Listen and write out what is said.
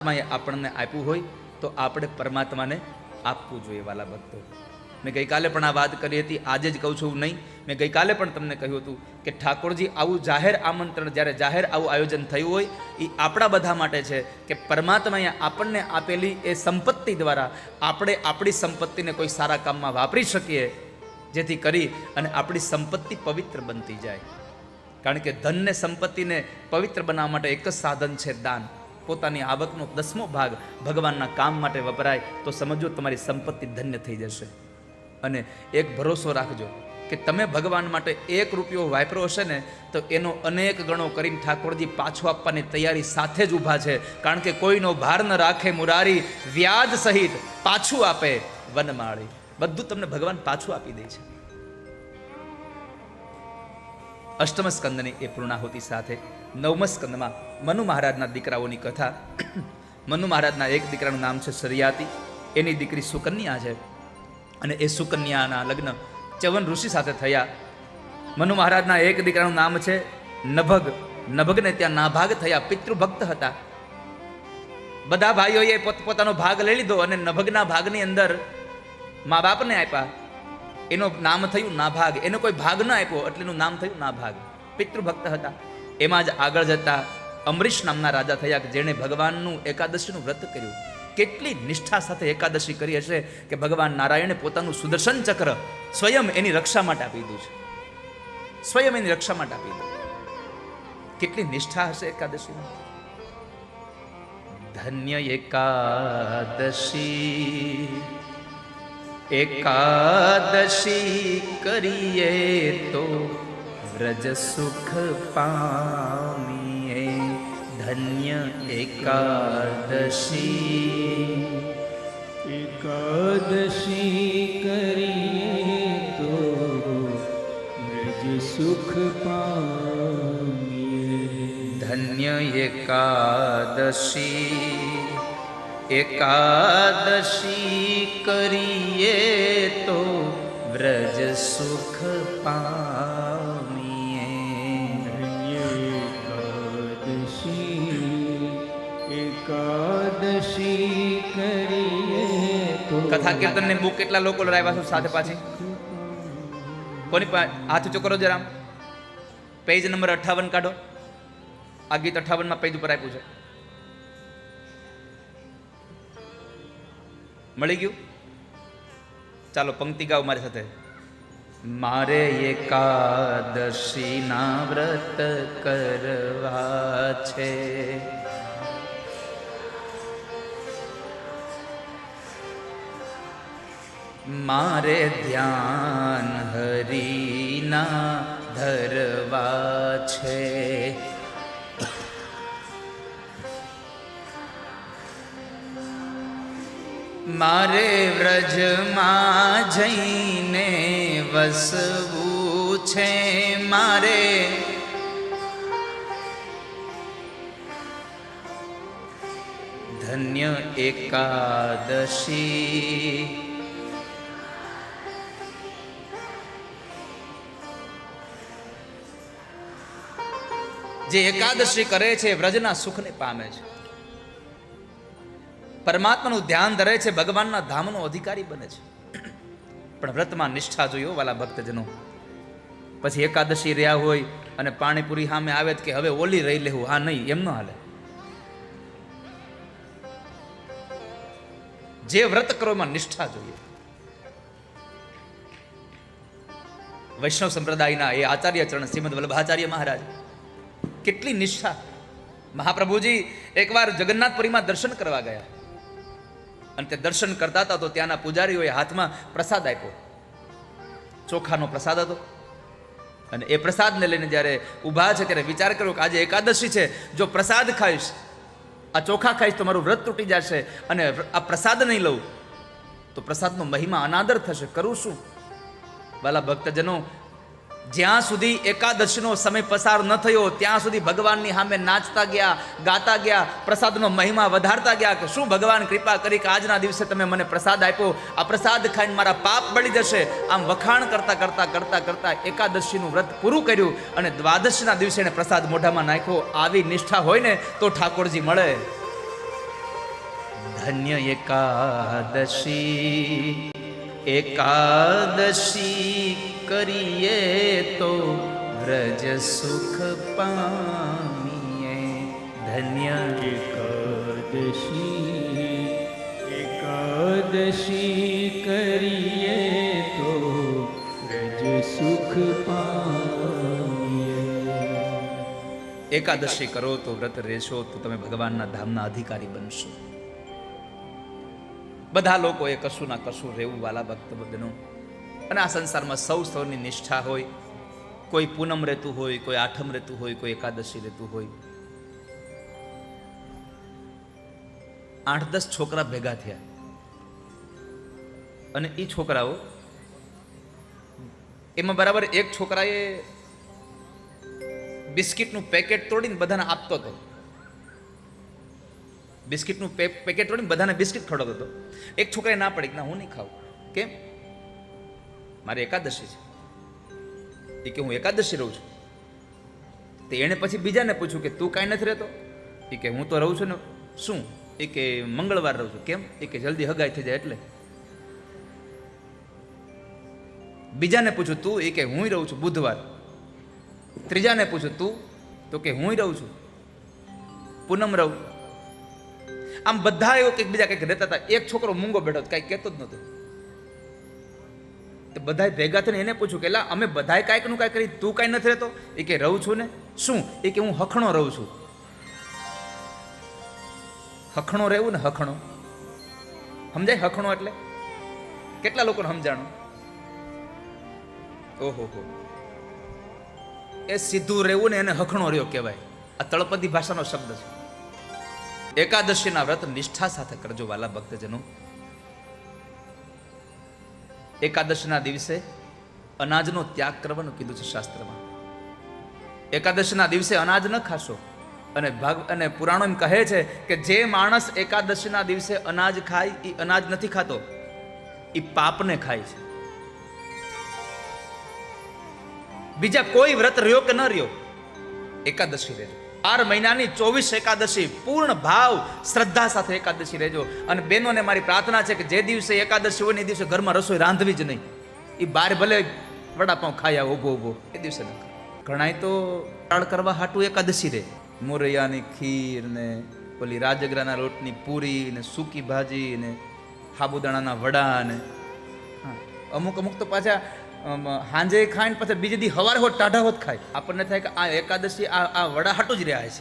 પરમાત્માએ આપણને આપ્યું હોય તો આપણે પરમાત્માને આપવું જોઈએ વાલા ભક્તો. મેં ગઈકાલે પણ આ વાત કરી હતી, આજે જ કહું છું નહીં. મેં ગઈકાલે પણ તમને કહ્યું હતું કે ઠાકોરજી, આવું જાહેર આમંત્રણ જ્યારે જાહેર આવું આયોજન થયું હોય એ આપણા બધા માટે છે કે પરમાત્માએ આપણને આપેલી એ સંપત્તિ દ્વારા આપણે આપણી સંપત્તિને કોઈ સારા કામમાં વાપરી શકીએ, જેથી કરી અને આપણી સંપત્તિ પવિત્ર બનતી જાય. કારણ કે ધનને સંપત્તિને પવિત્ર બનાવવા માટે એક જ સાધન છે દાન. પોતાની આવકનો દસમો ભાગ ભગવાનના કામ માટે વપરાય, તો સમજો તમારી સંપત્તિ ધન્ય થઈ જશે. અને એક ભરોસો રાખજો કે તમે ભગવાન માટે એક રૂપિયો વાપરો હશે ને, તો એનો અનેક ગણો કરીને ઠાકોરજી પાછો આપવાની તૈયારી સાથે જ ઊભા છે. કારણ કે કોઈનો ભાર ન રાખે મુરારી, વ્યાજ સહિત પાછું આપે વનમાળી. બધું તમને ભગવાન પાછું આપી દે છે. અષ્ટમ સ્કંદની એ પૂર્ણાહુતિ સાથે નવમ સ્કંદમાં મનુ મહારાજના દીકરાઓની કથા. મનુ મહારાજના એક દીકરાનું નામ છે સરિયાતી. એની દીકરી સુકન્યા છે. અને એ સુકન્યાના લગ્ન ચવન ઋષિ સાથે થયા. મનુ મહારાજના એક દીકરાનું નામ છે નભગ. નભગને ત્યાં નાભાગ થયા પિતૃભક્ત હતા. બધા ભાઈઓએ પોતપોતાનો ભાગ લઈ લીધો અને નભગના ભાગની અંદર મા બાપને આપ્યા. એનું નામ થયું નાભાગ. એનો કોઈ ભાગ ન આપ્યો એટલે એનું નામ થયું નાભાગ. પિતૃભક્ત હતા. એમાં જ આગળ જતા અમરીશ નામના રાજા થયા જેણે ભગવાનનું એકાદશીનું વ્રત કર્યું. કેટલી નિષ્ઠા સાથે એકાદશી કરી હશે કે ભગવાન નારાયણે પોતાનું સુદર્શન ચક્ર સ્વયં એની રક્ષા માટે આપી દીધું છે. સ્વયં એની રક્ષા માટે આપી દીધું. કેટલી નિષ્ઠા હશે એકાદશીમાં? ધન્ય એકાદશી એકાદશી કરીએ તો વ્રજ સુખ પામીએ ધન્ય એકાદશી. એકાદશી કરીએ તો વ્રજ સુખ પામીએ. ધન્ય એકાદશી. એકાદશી કરીએ તો વ્રજ સુખ પામીએ. એકાદશી કીર્તનની કથા બુક કેટલા લોકો લાવ્યા છો સાથે પાછી? કોની હાથ ઊંચો કરો જરામ પેજ નંબર અઠ્ઠાવન કાઢો. આ ગીત અઠ્ઠાવનમાં પેજ ઉપર આપ્યું છે. મળી ગયું? ચાલો, પંક્તિ ગાઓ મારી સાથે. મારે એકાદશીના વ્રત કરવા છે. મારે ધ્યાન હરીના ધરવા છે. મારે વ્રજમાં જઈને વસવું છે. મારે ધન્ય એકાદશી જે એકાદશી કરે છે વ્રજના સુખને પામે છે. પરમાત્માનું ધ્યાન ધરે છે, ભગવાનના ધામનો અધિકારી બને છે. પણ વ્રતમાં નિષ્ઠા જોયો વાલા ભક્તજનો. પછી એકાદશી રહ્યા હોય અને પાણીપુરી સામે આવે કે હવે ઓલી રહી લેવું, હા નહીં, એમ ન હાલે. જે વ્રત કરો એમાં નિષ્ઠા જોઈએ. વૈષ્ણવ સંપ્રદાયના એ આચાર્ય ચરણ શ્રીમદ વલ્લભાચાર્ય મહારાજ કેટલી નિષ્ઠા. મહાપ્રભુજી એકવાર જગન્નાથપુરીમાં દર્શન કરવા ગયા. અને તે દર્શન કરતા હતા તો ત્યાંના પૂજારીઓએ હાથમાં પ્રસાદ આપ્યો. ચોખાનો પ્રસાદ હતો. અને એ પ્રસાદને લઈને જ્યારે ઊભા છે ત્યારે વિચાર કર્યો કે આજે એકાદશી છે, જો પ્રસાદ ખાઈશ, આ ચોખા ખાઈશ તો મારું વ્રત તૂટી જશે અને આ પ્રસાદ નહીં લઉં, તો પ્રસાદનો મહિમા અનાદર થશે. કરું શું? વાલા ભક્તજનો જ્યાં સુધી એકાદશીનો સમય પસાર ન થયો, ત્યાં સુધી ભગવાનની સામે નાચતા ગયા, ગાતા ગયા, પ્રસાદનો મહિમા વધારતા ગયા કે શું ભગવાન કૃપા કરી કે આજના દિવસે તમે મને પ્રસાદ આપ્યો? આ પ્રસાદ ખાઈને મારા પાપ બળી જશે. આમ વખાણ કરતા કરતા કરતા કરતા એકાદશીનું વ્રત પૂરું કર્યું અને દ્વાદશીના દિવસે એને પ્રસાદ મોઢામાં નાખ્યો. આવી નિષ્ઠા હોય ને તો ઠાકોરજી મળે. ધન્ય એકાદશી એકાદશી કરીએ તો વ્રજ સુખ પામીએ. ધન્ય એકાદશી એકાદશી કરીએ તો રજ સુખ પામીએ. એકાદશી કરો તો વ્રત રહેશો તો તમે ભગવાનના ધામના અધિકારી બનશો. બધા લોકોએ કશું ના કશું રહેવું વાલા ભક્ત બધાનું અને આ સંસારમાં સૌ સૌની નિષ્ઠા હોય, કોઈ પૂનમ રહેતું હોય, કોઈ આઠમ રહેતું હોય, કોઈ એકાદશી રહેતું હોય. આઠ દસ છોકરા ભેગા થયા. અને એ છોકરાઓ, એમાં બરાબર એક છોકરાએ બિસ્કિટનું પેકેટ તોડીને બધાને આપતો હતો. બિસ્કિટનું પેકેટ તોડીને બધાને બિસ્કિટ ખવડાવતો હતો. એક છોકરાએ ના પડી ના, હું નહીં ખાઉં. કેમ? મારી એકાદશી છે. એ કે હું એકાદશી રહું છું. તો એણે પછી બીજાને પૂછ્યું કે તું કાંઈ નથી રહેતો? એ કે હું તો રહું છું ને શું? એ કે મંગળવાર રહું છું. કેમ? એ કે જલ્દી હગાઈ થઈ જાય એટલે. બીજાને પૂછ્યું, તું? એ કે હું રહું છું બુધવાર. ત્રીજાને પૂછ્યું, તું? તો કે હું રહું છું. પૂનમ રહું. આમ બધા એવું કંઈક બીજા કંઈક રહેતા હતા. એક છોકરો મૂંગો બેઠો કાંઈ કહેતો જ નહોતો. તો બધાય ભેગા થઈને એને પૂછ્યું કે, લા, અમે બધાય કાંઈકનું કાંઈ કરી, તું કાંઈ નથી રહેતો? એ કે, રહું છું ને. શું? એ કે, હું હખણો રહું છું. હખણો રહેવું ને હખણો. સમજાય હખણો એટલે? કેટલા લોકોને સમજાણું? ઓહો હો. એ સીધું રહેવું ને એને હખણો રહ્યો કહેવાય. આ તળપદી ભાષાનો શબ્દ છે. એકાદશીના વ્રત નિષ્ઠા સાથે કરજો વાલા ભક્તજનો. એકાદશીના દિવસે અનાજનો ત્યાગ કરવાનું કીધું છે શાસ્ત્રમાં. એકાદશીના દિવસે અનાજ ન ખાશો. અને ભાગ, અને પુરાણો એમ કહે છે કે જે માણસ એકાદશીના દિવસે અનાજ ખાય એ અનાજ નથી ખાતો. એ પાપને ખાય છે. બીજા કોઈ વ્રત રહ્યો કે ન રહ્યો? એકાદશી રહેજો. બાર મહિનાની ચોવીસ એકાદશી, પૂર્ણ ભાવ શ્રદ્ધા સાથે એકાદશી રહેજો. અને બહેનોને મારી પ્રાર્થના છે કે જે દિવસે એકાદશી હોય ને એ દિવસે ઘરમાં રસોઈ રાંધવી જ નહીં. એ બાર ભલે વડાપાઉં ખાયા ઊભો ઊભો એ દિવસે ન ઘણાય તો ટાળ કરવા હાટું એકાદશી રહે મોરૈયાની ખીર ને ઓલી રાજગરાના રોટની પૂરી ને સૂકી ભાજી ને સાબુદાણાના વડા ને. હા અમુક અમુક તો પાછા હાંજે ખાઈને પછી બીજે દી હવાર હોત, ટાઢા હોત ખાય આપણને થાય કે આ એકાદશી, આ આ વડા જ રહ્યા છે.